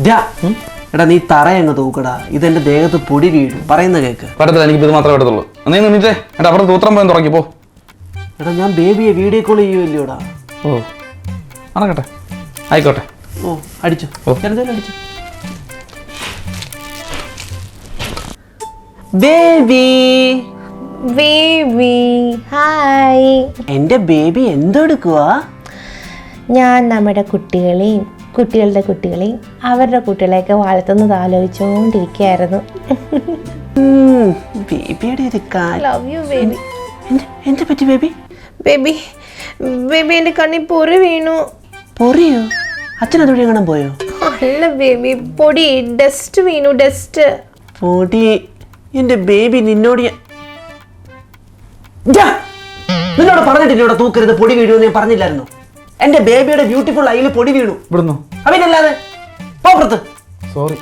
ദാ, എടാ നീ തറയങ്ങ് തൂക്കടാ. എന്റെ ദേഹത്ത് പൊടി വീഴും. പറയുന്ന കേക്ക്. പറ്റത്തില്ല എനിക്ക് ഇത് മാത്രമേ പറ്റത്തുള്ളൂ. നീ നിന്നിട്ടേ എടാ അപ്പുറത്ത് തൂത്രം പോയി തുടങ്ങി പോ. എടാ ഞാൻ ബേബിയെ വീഡിയോ കോൾ ചെയ്യുമല്ലോടാ ഓ. നടക്കട്ടെ. ആയിക്കോട്ടെ. ഓ അടിച്ചു. ഓ. അടിച്ചു അടിച്ചോ. ബേബി. Baby hi. എന്റെ ബേബി എന്തെടുക്കുക ഞാൻ നമ്മുടെ കുട്ടികളെയും കുട്ടികളുടെ കുട്ടികളെയും അവരുടെ കുട്ടികളെയൊക്കെ വളർത്തുന്നത് ആലോചിച്ചുകൊണ്ടിരിക്കുകയായിരുന്നു. ബേബിയുടെ ഒരു കാര്യം ലവ് യു ബേബി എന്ത് എന്ത് പറ്റി ബേബി? ബേബി ബേബി എന്റെ കണ്ണിൽ പൊറി വീണു. പൊറിയോ? അച്ഛൻ അതുവഴി പോയോ? അല്ല ബേബി പൊടി ഡസ്റ്റ് വീണു ഡസ്റ്റ് പൊടി? എന്റെ ബേബി നിന്നോട്! നിന്നോട് പറഞ്ഞിട്ടില്ല ഇവിടെ തൂക്കരുത് പൊടി വീഴുമെന്ന് ഞാൻ പറഞ്ഞില്ലായിരുന്നു? എന്റെ ബേബിയുടെ ബ്യൂട്ടിഫുൾ ഐയിൽ പൊടി വീണു. ഇവിടുന്നു? അവനല്ലാതെ പോപ്പുറത്ത് സോറി.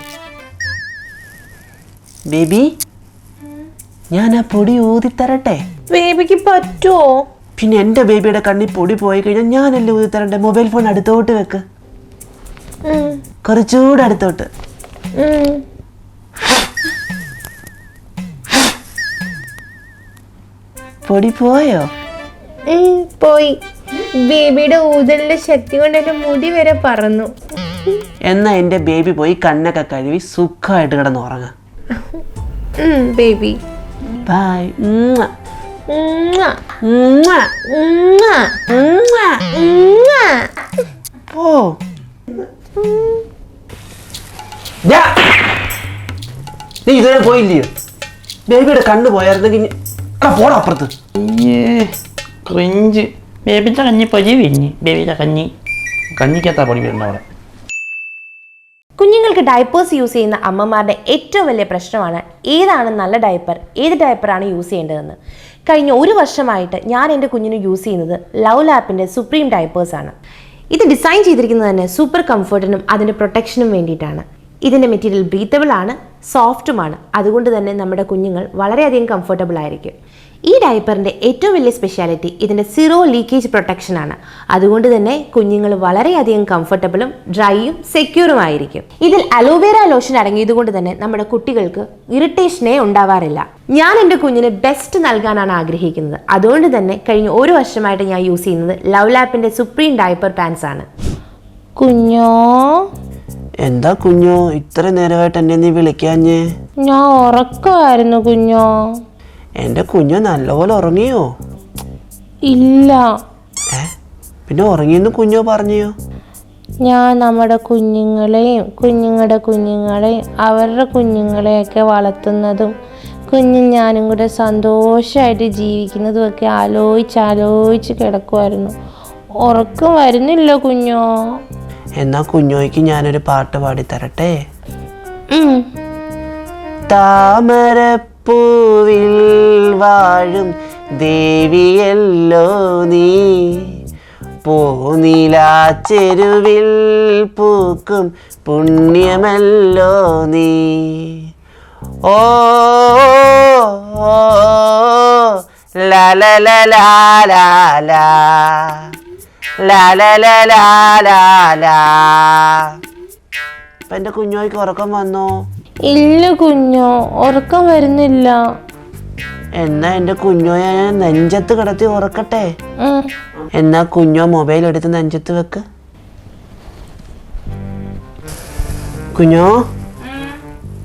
ബേബി ഞാൻ ആ പൊടി ഊതി തരട്ടെ ബേബിക്ക് പറ്റുമോ പിന്നെ എന്റെ ബേബിയുടെ കണ്ണിൽ പൊടി പോയി കഴിഞ്ഞാൽ ഞാൻ എല്ലാം ഊതി തരണ്ടേ മൊബൈൽ ഫോൺ അടുത്തോട്ട് വെക്ക്. കുറച്ചുകൂടെ അടുത്തോട്ട്. പൊടി പോയോ? പോയി. ബേബിയുടെ ഊതലിന്റെ ശക്തി കൊണ്ട് എന്റെ മുടി വരെ പറന്നു. എന്നാ എന്റെ ബേബി പോയി കണ്ണൊക്കെ കഴുകി സുഖമായിട്ട് കിടന്ന് ഉറങ്ങാം. ബേബി. ബൈ ഓ ദാ. നീ ഇതുവരെ പോയില്ലയോ? ബേബിയുടെ കണ്ണ് പോയായിരുന്നെങ്കിൽ എടാ, പോടാ അപ്പുറത്ത്. ക്രിഞ്ച്. ബേബിന്റെ കഞ്ഞി പൊരി വിരിഞ്ഞ് ബേബിയുടെ കഞ്ഞി കഞ്ഞിക്കകത്താ പൊടി വരുന്ന അവിടെ. കുഞ്ഞുങ്ങൾക്ക് ഡയപ്പേഴ്സ് യൂസ് ചെയ്യുന്ന അമ്മമാരുടെ ഏറ്റവും വലിയ പ്രശ്നമാണ് ഏതാണ് നല്ല ഡയപ്പർ ഏത് ഡയപ്പറാണ് യൂസ് ചെയ്യേണ്ടതെന്ന്. കഴിഞ്ഞ ഒരു വർഷമായിട്ട് ഞാൻ എന്റെ കുഞ്ഞിന് യൂസ് ചെയ്യുന്നത് ലവ് ലാപ്പിന്റെ സുപ്രീം ഡയപ്പേഴ്സാണ് ആണ്. ഇത് ഡിസൈൻ ചെയ്തിരിക്കുന്നത് തന്നെ സൂപ്പർ കംഫർട്ടിനും അതിന്റെ പ്രൊട്ടക്ഷനും വേണ്ടിയിട്ടാണ്. ഇതിന്റെ മെറ്റീരിയൽ ബ്രീത്തബിൾ ആണ് സോഫ്റ്റുമാണ് അതുകൊണ്ട് തന്നെ നമ്മുടെ കുഞ്ഞുങ്ങൾ വളരെയധികം കംഫർട്ടബിൾ ആയിരിക്കും. ഈ ഡയപ്പറിന്റെ ഏറ്റവും വലിയ സ്പെഷ്യാലിറ്റി ഇതിന്റെ സീറോ ലീക്കേജ് പ്രൊട്ടക്ഷനാണ് അതുകൊണ്ട് തന്നെ കുഞ്ഞുങ്ങൾ വളരെയധികം കംഫർട്ടബിളും ഡ്രൈയും സെക്യൂറുമായിരിക്കും ഇതിൽ അലോവേര ലോഷൻ അടങ്ങിയതുകൊണ്ട് തന്നെ നമ്മുടെ കുട്ടികൾക്ക് ഇറിറ്റേഷനേ ഉണ്ടാവാറില്ല. ഞാൻ എന്റെ കുഞ്ഞിന് ബെസ്റ്റ് നൽകാനാണ് ആഗ്രഹിക്കുന്നത്. അതുകൊണ്ട് തന്നെ കഴിഞ്ഞ ഒരു വർഷമായിട്ട് ഞാൻ യൂസ് ചെയ്യുന്നത് ലവ് ലാപ്പിന്റെ സുപ്രീം ഡയപ്പർ പാൻസ് ആണ്. കുഞ്ഞോ? എന്താ കുഞ്ഞോ? ഇത്ര നേരമായിട്ട് എന്നെ നീ വിളിക്കാഞ്ഞേ? ഞാൻ ഉറക്കമായിരുന്നു കുഞ്ഞോ. എന്റെ കുഞ്ഞു നല്ലപോലെ ഉറങ്ങിയോ? ഇല്ല. ഏ? പിന്നെ ഉറങ്ങിയെന്ന് കുഞ്ഞോ പറഞ്ഞോ ഞാൻ നമ്മുടെ കുഞ്ഞുങ്ങളെയും കുഞ്ഞുങ്ങളുടെ കുഞ്ഞുങ്ങളെയും അവരുടെ കുഞ്ഞുങ്ങളെയൊക്കെ വളർത്തുന്നതും കുഞ്ഞും ഞാനും കൂടെ സന്തോഷമായിട്ട് ജീവിക്കുന്നതും ഒക്കെ ആലോചിച്ച് ആലോചിച്ച് കിടക്കുമായിരുന്നു ഉറക്കം വരുന്നില്ല കുഞ്ഞോ. എന്നാ കുഞ്ഞോയ്ക്ക് ഞാനൊരു പാട്ട് പാടി തരട്ടെ ഉം. താമരപ്പൂവിൽ വാഴും ദേവിയല്ലോ നീ. പോനിലാച്ചെരുവിൽ പൂക്കും പുണ്യമല്ലോ നീ. ഓ ലാ ലാ അപ്പൊ കുഞ്ഞോയ്ക്ക് ഉറക്കം വന്നോ? ഇല്ല കുഞ്ഞോ ഉറക്കം വരുന്നില്ല എന്നാ എന്റെ കുഞ്ഞോയെ ഞാൻ നെഞ്ചത്ത് കിടത്തി ഉറക്കട്ടെ എന്നാ കുഞ്ഞോ മൊബൈൽ എടുത്ത് നെഞ്ചത്ത് വെക്ക് കുഞ്ഞോ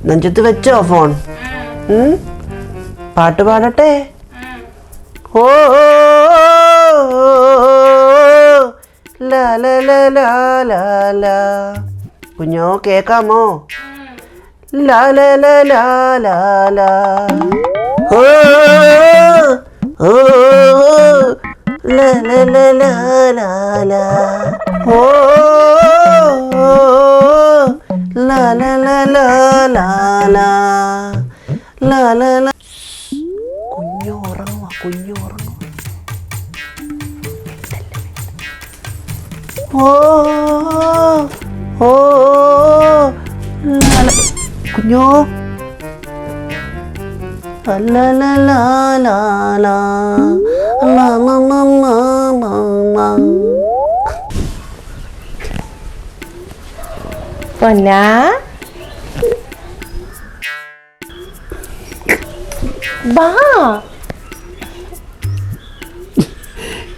നെഞ്ചത്ത് വെച്ചോ ഫോൺ? പാട്ട് പാടട്ടെ ഓ ലാ ലാ ലാ ലാ കുഞ്ഞോ കേക്കാമോ കുഞ്ഞു ഉറങ്ങുക കുഞ്ഞു ഉറങ്ങുക ഓ ഓ. കുഞ്ഞോ? പൊന്നാ? ബാ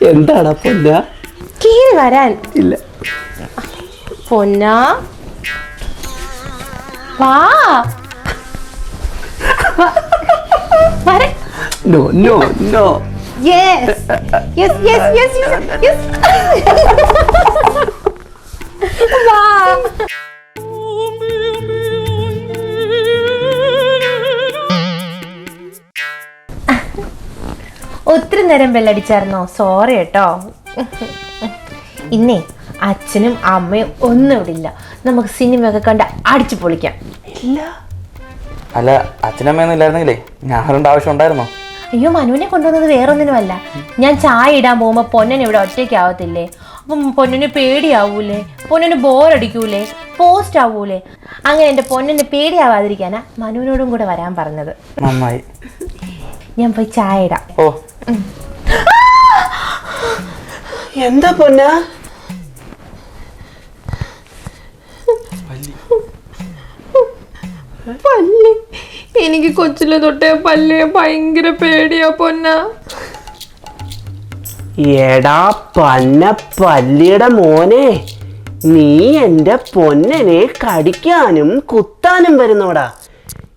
എന്താണ് പൊന്ന? കീഴ് വരാൻ. ഇല്ല. പൊന്നാ? വാ. വരെ. No no no yes yes yes yes yes വാ. ഒത്തിരി നേരം ബെല്ലടിച്ചായിരുന്നോ? സോറി കേട്ടോ. ഇന്നേ അച്ഛനും അമ്മയും ഒന്നും ഇവിടെ ഇല്ല. നമുക്ക് സിനിമയൊക്കെ കണ്ട് അടിച്ചു പൊളിക്കാം. ഇല്ല. അല്ല അച്ഛനമ്മയൊന്നും ഇല്ലായിരുന്നെങ്കിലേ ഞാൻ വരേണ്ട ആവശ്യം ഉണ്ടായിരുന്നോ അയ്യോ മനുവിനെ കൊണ്ടുവന്നത് വേറൊന്നിനുമല്ല. ഞാൻ ചായ ഇടാൻ പോകുമ്പോൾ പൊന്നൻ ഇവിടെ ഒറ്റയ്ക്കാവത്തില്ലേ? അപ്പം പൊന്നിന് പേടിയാവൂലേ? പൊന്നിന് ബോറടിക്കൂലേ? പോസ്റ്റ് ആവൂലേ? അങ്ങനെ എന്റെ പൊന്നിന് പേടിയാവാതിരിക്കാനാ മനുവിനോടും കൂടെ വരാൻ പറഞ്ഞത്. നന്നായി. ഞാൻ പോയി ചായ ഇടാം. ഓ എന്താ പൊന്ന? പല്ലി. എനിക്ക് കൊച്ചിലെ തൊട്ടേ പല്ലിയെ ഭയങ്കര പേടിയാ പൊന്ന. എടാ പന്ന പല്ലിയുടെ മോനെ. നീ എന്റെ പൊന്നനെ കടിക്കാനും കുത്താനും വരുന്നോടാ.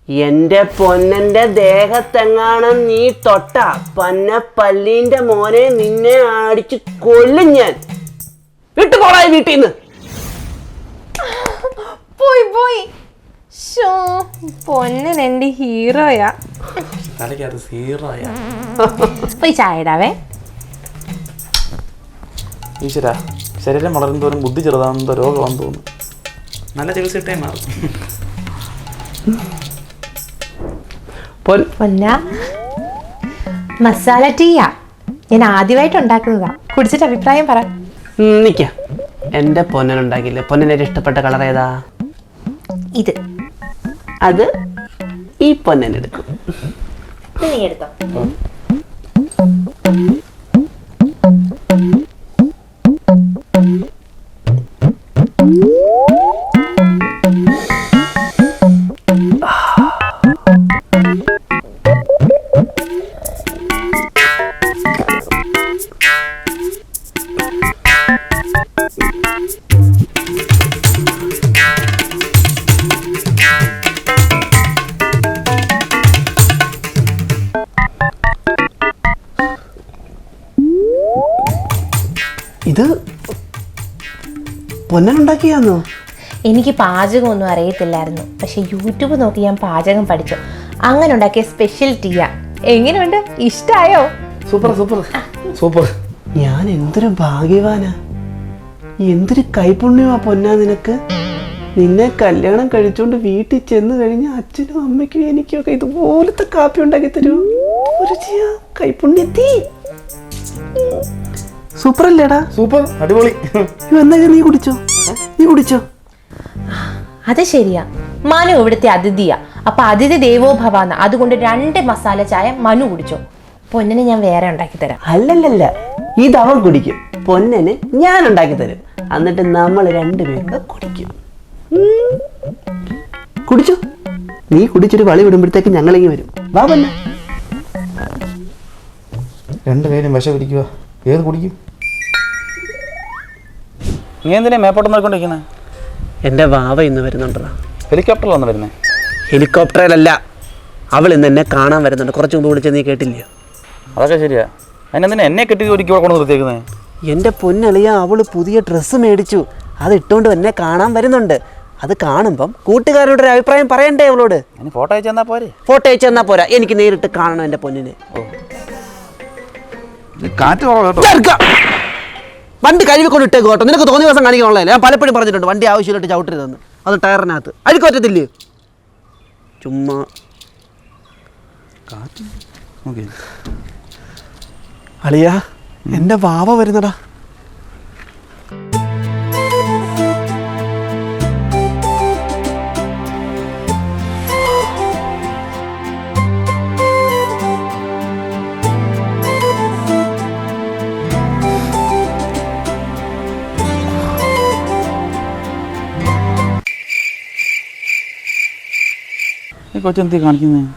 എന്റെ പൊന്നന്റെ ദേഹത്തെങ്ങാണം നീ തൊട്ട പന്ന പല്ലീന്റെ മോനെ നിന്നെ അടിച്ച് കൊല്ലും ഞാൻ. വിട്ടുപോടായി വീട്ടിൽ നിന്ന് പോയി പോയി. ഷോ പൊന്നൻ എന്റെ ഹീറോയാ. തലയ്ക്കകത്ത് സീറോയാ. പോയി ചായ ഇടാവേ ഈശ്വര ശരീരം വളരുന്നതോറും ബുദ്ധി ചെറുതാകുന്നതോ രോഗമാണെന്ന് തോന്നുന്നു. നല്ല ചികിത്സയിട്ടേ മാറും. പൊൻ പൊന്ന മസാല ടീയാ. ഞാൻ ആദ്യമായിട്ട് ഉണ്ടാക്കുന്നതാ. കുടിച്ചിട്ട് അഭിപ്രായം പറ. നിക്ക. എന്റെ പൊന്നനുണ്ടാക്കില്ലേ പൊന്നനെ ഇഷ്ടപ്പെട്ട കളർ ഏതാ ഇത്. അത് ഈ പൊന്നനെടുക്കും ഇത് പൊന്നനുണ്ടാക്കിയാന്നോ എനിക്ക് പാചകമൊന്നും അറിയത്തില്ലായിരുന്നു. പക്ഷെ യൂട്യൂബ് നോക്കി ഞാൻ പാചകം പഠിച്ചു. അങ്ങനെ ഉണ്ടാക്കിയ സ്പെഷ്യൽ ടീയാ എങ്ങനെയുണ്ട്? ഇഷ്ടായോ? Super super. സൂപ്പർ. ഞാൻ എന്തൊരു ഭാഗ്യവാനാ. എന്തൊരു കൈപുണ്യമാ പൊന്നാ നിനക്ക്. നിന്നെ കല്യാണം കഴിച്ചോണ്ട് വീട്ടിൽ ചെന്ന് കഴിഞ്ഞ അച്ഛനും അമ്മയ്ക്കും എനിക്കൊക്കെ ഇതുപോലത്തെ കാപ്പി ഉണ്ടാക്കി തരൂ. രുചിയാ കൈപുണ്യത്തി. സൂപ്പർ അല്ലേടാ സൂപ്പർ അടിപൊളി. എന്നാ നീ കുടിച്ചോ? നീ കുടിച്ചോ? അത് ശരിയാ. മനു ഇവിടുത്തെ അതിഥിയാ. അപ്പൊ അതിഥി ദേവോ ഭവാന്ന. അതുകൊണ്ട് രണ്ട് മസാല ചായ മനു കുടിച്ചോ. പൊന്നിന് ഞാൻ വേറെ ഉണ്ടാക്കി തരാം. അല്ലല്ലല്ല ഇത് അവൻ കുടിക്കും. പൊന്നന് ഞാൻ ഉണ്ടാക്കി തരും. എന്നിട്ട് നമ്മൾ രണ്ടുപേരും കുടിക്കും. കുടിച്ചു? നീ കുടിച്ചൊരു വളി വിടുമ്പോഴത്തേക്ക് ഞങ്ങളിങ്ങി വരും. വാ പൊന്ന. രണ്ട് പേരും വിഷ പിടിക്കുക ഏത് കുടിക്കും? നീ എന്തിനാ മേപ്പോട്ട് നോക്കിക്കൊണ്ടിരിക്കുന്നത് എന്റെ വാവ ഇന്ന് വരുന്നുണ്ടോ ഹെലികോപ്റ്ററിലാണ് വരുന്നത് ഹെലികോപ്റ്ററിലല്ല അവൾ ഇന്ന് എന്നെ കാണാൻ വരുന്നുണ്ട്. കുറച്ച് മുമ്പ് വിളിച്ചത് നീ കേട്ടില്ലയോ? അതൊക്കെ ശരിയാ. അതിനെന്തിനാ എന്നെ കെട്ടി ഒരുക്കി കൊണ്ട് നിർത്തിയേക്കുന്നത് എന്റെ പൊന്നളിയ അവൾ പുതിയ ഡ്രസ്സ് മേടിച്ചു. അത് ഇട്ടുകൊണ്ട് എന്നെ കാണാൻ വരുന്നുണ്ട്. അത് കാണുമ്പം കൂട്ടുകാരോട് ഒരു അഭിപ്രായം പറയണ്ടേ അവളോട്? ഫോട്ടോ അയച്ചു തന്നാ പോരെ? ഫോട്ടോ അയച്ചു തന്നാ പോരാ. എനിക്ക് നേരിട്ട് കാണണം എന്റെ പൊന്നിനെ. കാറ്റ് കുറവ് കേട്ടോ. വണ്ടി കഴിവിക്കൊണ്ട് ഇട്ടേക്ക് കേട്ടോ. നിനക്ക് തോന്നിയ ദിവസം കാണിക്കാനുള്ളതല്ലേ ഞാൻ പലപ്പോഴും പറഞ്ഞിട്ടുണ്ട് വണ്ടി ആവശ്യമില്ലായിട്ട് ചവിട്ടരുതെന്ന്. അത് ടയറിനകത്ത്. അഴുക്ക് പറ്റത്തില്ലേ? ചുമ്മാ. കാറ്റ്. അളിയാ എന്റെ വാവ വരുന്നടാ. କରିଛନ୍ତି କାଣା କି ନାଇଁ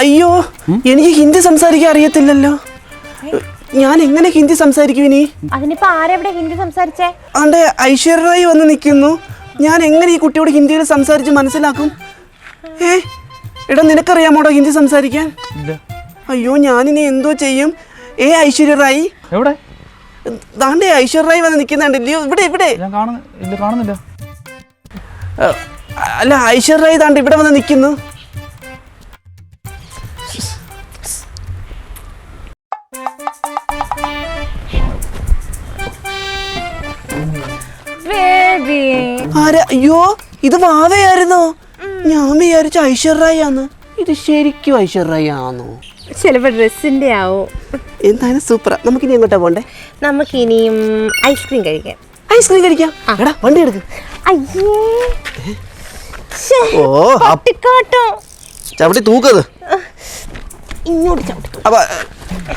അയ്യോ എനിക്ക് ഹിന്ദി സംസാരിക്കാൻ അറിയത്തില്ലല്ലോ. ഞാൻ എങ്ങനെ ഹിന്ദി സംസാരിക്കും ഇനി? അതിനിപ്പോ ആരെവിടെ ഹിന്ദി സംസാരിച്ചേ? ആണ്ടെ ഐശ്വര്യ റായ് വന്ന് നിൽക്കുന്നു. ഞാൻ എങ്ങനെ ഈ കുട്ടിയോട് ഹിന്ദിയിൽ സംസാരിച്ച് മനസ്സിലാക്കും? ഏ എടാ നിനക്കറിയാമോടോ ഹിന്ദി സംസാരിക്കാൻ? അയ്യോ ഞാനിനി എന്തോ ചെയ്യും? ഏ ഐശ്വര്യ റായി? എവിടെ? ദാണ്ടെ ഐശ്വര്യ റായി വന്ന് നിൽക്കുന്നുണ്ടല്ലോ ഇവിടെ ഇവിടെ. കാണുന്നില്ല. അല്ല ഐശ്വര്യ റായി ദാണ്ട് ഇവിടെ വന്ന് നിൽക്കുന്നു. ആരാ? അയ്യോ ഇത് വാവയായിരുന്നോ? ഞാൻ വിചാരിച്ച ഐശ്വര്യാന്ന് ഇത് ശരിക്കും ഐശ്വര്യാന്നോ ചിലപ്പോ ഡ്രസ്സിന്റെ ആവോ. എന്തായാലും സൂപ്പറാ നമുക്കിനി എങ്ങോട്ടാ പോണ്ടേ? നമുക്ക് ഇനിയും ഐസ്ക്രീം കഴിക്കാം. ഐസ്ക്രീം കഴിക്കാം? എടാ വണ്ടി എടുക്ക്. അയ്യേ. ഓ ആ പട്ടിക്കാട്ടോ. ചവിട്ടി തൂക്കത് ഇങ്ങോട്ട് ചവിട്ടി അപ്പൊ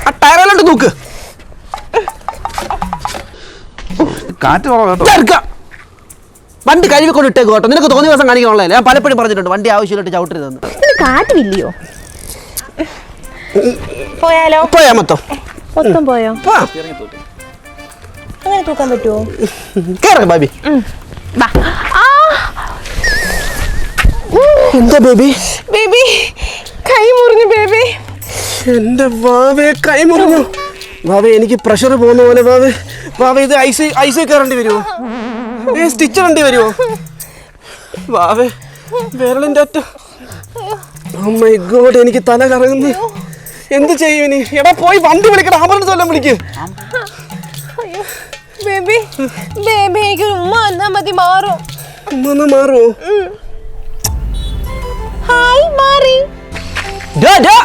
ആ ടയറിലോട്ട് തൂക്ക്. കാറ്റ് കുറവ് കേട്ടോ. വണ്ടി കഴുകി കൊണ്ട് ഇട്ടേക്ക് കേട്ടോ. നിനക്ക് തോന്നിയ ദിവസം കാണിക്കാനുള്ളതല്ലേ? ഞാൻ പലപ്പോഴും പറഞ്ഞിട്ടുണ്ട് വണ്ടി ആവശ്യമില്ലായിട്ട് ചവിട്ടരുതെന്ന്. കാട്ടില്ലയോ കാറ്റുമില്ലയോ പോയാലോ? പോയാ മൊത്തം. മൊത്തം പോയോ. അങ്ങനെ തൂക്കാൻ പറ്റുമോ കേറ് ബാബി. എന്താ ബേബി? ബേബി കൈ മുറിഞ്ഞു ബേബി. എന്റെ വാവേ കൈ മുറിഞ്ഞു. വാവേ എനിക്ക് പ്രഷർ പോകുന്ന പോലെ വാവേ. വാവേ ഇത് ഐസ് ഐസ് കയറേണ്ടി വരുമോ ഏ സ്റ്റിച്ച് കണ്ടി വരുമോ വാവേ വിരളിന്റെ അറ്റ. മൈ ഗോഡ് എനിക്ക് തല കറങ്ങുന്നു. എന്ത് ചെയ്യും ഇനി? എടാ പോയി വണ്ടി വിളിക്കണം ആംബുലൻസ് വല്ലതും വിളിക്ക്. ബേബി ബേബി എനിക്ക് ഉമ്മ വന്നാ മതി മാറും. ഉമ്മ മാറുമോ ഹായ് മാറി. ഡാ, ഡാ.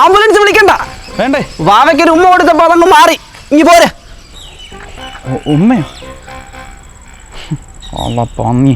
ആംബുലൻസ് വിളിക്കണ്ട. വേണ്ടേ? വാവയ്ക്ക് ഒരു ഉമ്മ കൊടുത്തപ്പോ അതങ്ങ് മാറി. ഇനി പോരെ. ഉമ്മയോ അല്ല പന്നി